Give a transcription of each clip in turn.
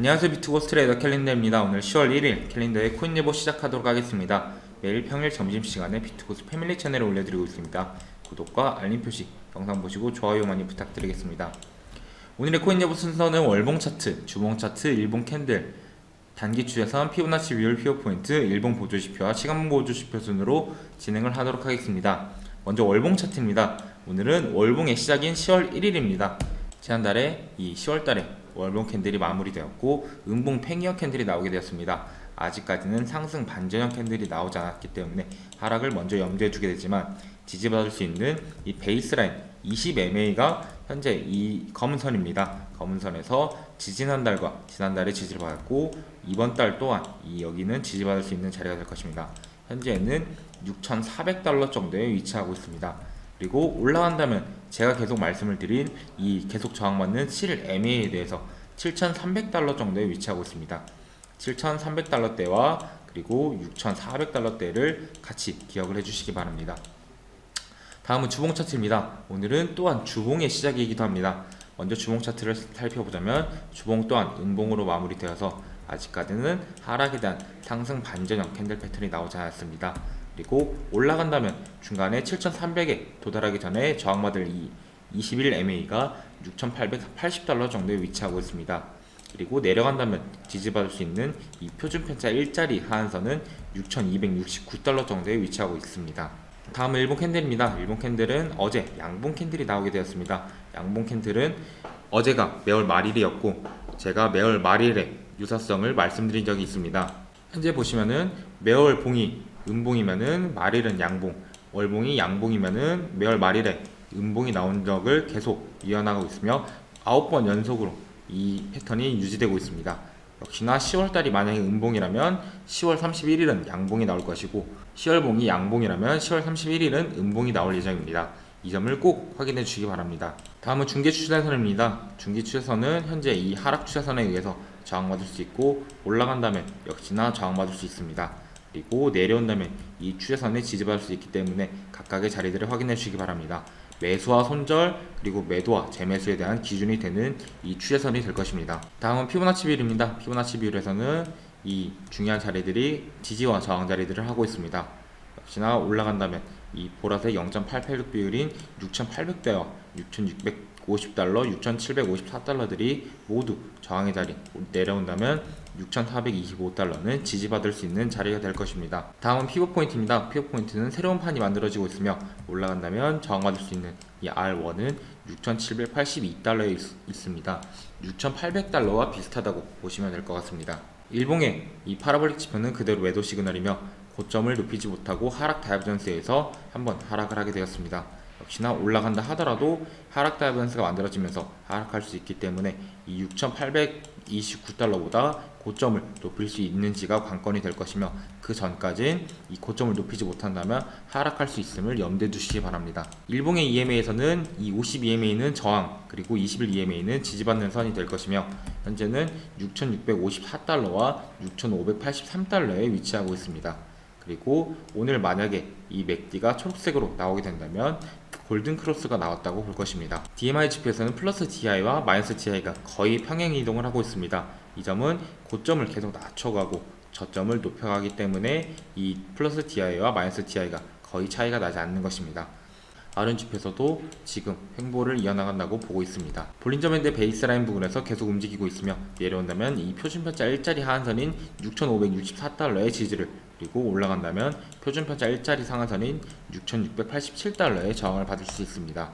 안녕하세요 비트고 스 트레이더 캘린더입니다. 오늘 10월 1일 캘린더의 코인 예보 시작하도록 하겠습니다. 매일 평일 점심시간에 비트고스 패밀리 채널을 올려드리고 있습니다. 구독과 알림 표시, 영상 보시고 좋아요 많이 부탁드리겠습니다. 오늘의 코인 예보 순서는 월봉 차트, 주봉 차트, 일봉 캔들, 단기 추세선, 피보나치 비율, 피어 포인트, 일봉 보조지표와 시간 보조지표 순으로 진행을 하도록 하겠습니다. 먼저 월봉 차트입니다. 오늘은 월봉의 시작인 10월 1일입니다. 지난달에 이 10월달에 월봉 캔들이 마무리되었고 음봉 팽이형 캔들이 나오게 되었습니다. 아직까지는 상승 반전형 캔들이 나오지 않았기 때문에 하락을 먼저 염두에 두게 되지만 지지받을 수 있는 이 베이스라인 20MA가 현재 이 검은 선입니다. 검은 선에서 지지난 달과 지난달에 지지를 받았고 이번 달 또한 이 여기는 지지받을 수 있는 자리가 될 것입니다. 현재는 6,400달러 정도에 위치하고 있습니다. 그리고 올라간다면 제가 계속 말씀을 드린 이 계속 저항받는 7MA에 대해서 7,300달러 정도에 위치하고 있습니다. 7,300달러대와 그리고 6,400달러대를 같이 기억을 해주시기 바랍니다. 다음은 주봉 차트입니다. 오늘은 또한 주봉의 시작이기도 합니다. 먼저 주봉 차트를 살펴보자면 주봉 또한 음봉으로 마무리되어서 아직까지는 하락에 대한 상승 반전형 캔들 패턴이 나오지 않았습니다. 그리고 올라간다면 중간에 7,300에 도달하기 전에 저항받을 이 21MA가 6,880달러 정도에 위치하고 있습니다. 그리고 내려간다면 지지받을 수 있는 이 표준 편차 일자리 하한선은 6,269달러 정도에 위치하고 있습니다. 다음은 일본 캔들입니다. 일본 캔들은 어제 양봉 캔들이 나오게 되었습니다. 양봉 캔들은 어제가 매월 말일이었고 제가 매월 말일에 유사성을 말씀드린 적이 있습니다. 현재 보시면은 매월 봉이 음봉이면은 말일은 양봉, 월봉이 양봉이면은 매월 말일에 음봉이 나온 적을 계속 이어나가고 있으며 9번 연속으로 이 패턴이 유지되고 있습니다. 역시나 10월달이 만약에 음봉이라면 10월 31일은 양봉이 나올 것이고 10월봉이 양봉이라면 10월 31일은 음봉이 나올 예정입니다. 이 점을 꼭 확인해 주시기 바랍니다. 다음은 중계 추세선입니다. 중계 추세선은 현재 이 하락 추세선에 의해서 저항받을 수 있고 올라간다면 역시나 저항받을 수 있습니다. 그리고 내려온다면 이 추세선에 지지받을 수 있기 때문에 각각의 자리들을 확인해 주시기 바랍니다. 매수와 손절 그리고 매도와 재매수에 대한 기준이 되는 이 추세선이 될 것입니다. 다음은 피보나치 비율입니다. 피보나치 비율에서는 이 중요한 자리들이 지지와 저항 자리들을 하고 있습니다. 역시나 올라간다면 이 보라색 0.886 비율인 6,800대와 6,650달러, 6,754달러들이 모두 저항의 자리 내려온다면 6,425달러는 지지받을 수 있는 자리가 될 것입니다. 다음은 피벗 포인트입니다. 피벗 포인트는 새로운 판이 만들어지고 있으며 올라간다면 저항받을 수 있는 이 R1은 6,782달러에 있, 습니다 6,800달러와 비슷하다고 보시면 될 것 같습니다. 일봉의 이 파라볼릭 지표는 그대로 매도 시그널이며 고점을 높이지 못하고 하락 다이버전스에서 한번 하락을 하게 되었습니다. 역시나 올라간다 하더라도 하락 다이버전스가 만들어지면서 하락할 수 있기 때문에 이 6,829달러보다 고점을 높일 수 있는지가 관건이 될 것이며 그 전까진 이 고점을 높이지 못한다면 하락할 수 있음을 염두에 두시기 바랍니다. 일봉의 EMA에서는 이 52EMA는 저항 그리고 21EMA는 지지받는 선이 될 것이며 현재는 6,654달러와 6,583달러에 위치하고 있습니다. 그리고 오늘 만약에 이 맥디가 초록색으로 나오게 된다면 골든 크로스가 나왔다고 볼 것입니다. DMI 지표에서는 플러스 DI와 마이너스 DI가 거의 평행 이동을 하고 있습니다. 이 점은 고점을 계속 낮춰가고 저점을 높여가기 때문에 이 플러스 DI와 마이너스 DI가 거의 차이가 나지 않는 것입니다. 다른 지표에서도 지금 횡보를 이어나간다고 보고 있습니다. 볼린저밴드 베이스라인 부분에서 계속 움직이고 있으며 내려온다면 이 표준편차 일자리 하한선인 6,564달러의 지지를 그리고 올라간다면 표준편차 일자리 상한선인 6,687달러의 저항을 받을 수 있습니다.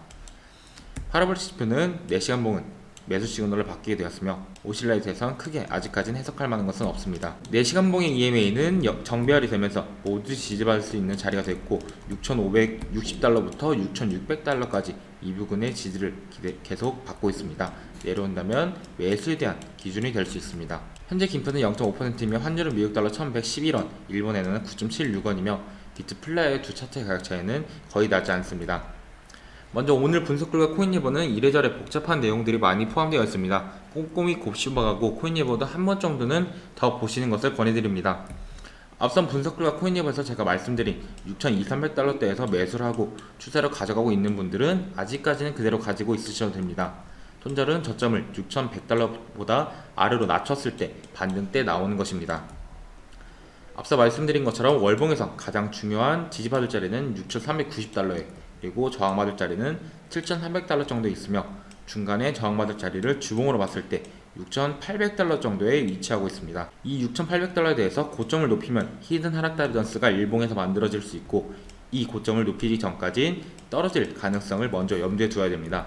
파라볼 지표는 4시간 봉은 매수 시그널을 받게 되었으며 오실라이트에선 크게 아직까지는 해석할 만한 것은 없습니다. 4시간봉의 EMA는 정배열이 되면서 모두 지지받을 수 있는 자리가 됐고 6,560달러부터 6,600달러까지 이 부분의 지지를 계속 받고 있습니다. 내려온다면 매수에 대한 기준이 될 수 있습니다. 현재 김표는 0.5%이며 환율은 미국 달러 1,111원, 일본에는 9.76원이며 비트플라의 두 차트의 가격 차이는 거의 나지 않습니다. 먼저 오늘 분석글과 코인예보는 이래저래 복잡한 내용들이 많이 포함되어 있습니다. 꼼꼼히 곱씹어가고 코인예보도 한 번 정도는 더 보시는 것을 권해드립니다. 앞선 분석글과 코인예보에서 제가 말씀드린 6,200~300달러대에서 매수를 하고 추세로 가져가고 있는 분들은 아직까지는 그대로 가지고 있으셔도 됩니다. 손절은 저점을 6,100달러보다 아래로 낮췄을 때 반등 때 나오는 것입니다. 앞서 말씀드린 것처럼 월봉에서 가장 중요한 지지받을 자리는 6,390달러에 그리고 저항받을 자리는 7,300달러 정도 있으며 중간에 저항받을 자리를 주봉으로 봤을 때 6,800달러 정도에 위치하고 있습니다. 이 6,800달러에 대해서 고점을 높이면 히든 하락 다이던스가 일봉에서 만들어질 수 있고 이 고점을 높이기 전까진 떨어질 가능성을 먼저 염두에 두어야 됩니다.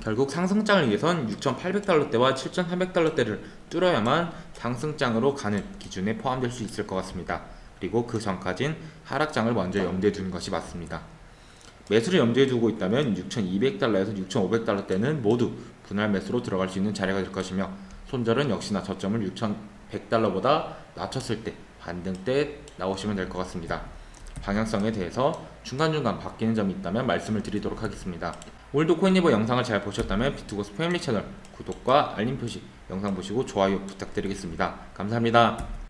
결국 상승장을 위해선 6,800달러대와 7,300달러대를 뚫어야만 상승장으로 가는 기준에 포함될 수 있을 것 같습니다. 그리고 그 전까진 하락장을 먼저 염두에 두는 것이 맞습니다. 매수를 염두에 두고 있다면 6,200달러에서 6,500달러대는 모두 분할 매수로 들어갈 수 있는 자리가 될 것이며 손절은 역시나 저점을 6,100달러보다 낮췄을 때 반등 때 나오시면 될 것 같습니다. 방향성에 대해서 중간중간 바뀌는 점이 있다면 말씀을 드리도록 하겠습니다. 오늘도 코인리버 영상을 잘 보셨다면 비트고스 패밀리 채널 구독과 알림 표시 영상 보시고 좋아요 부탁드리겠습니다. 감사합니다.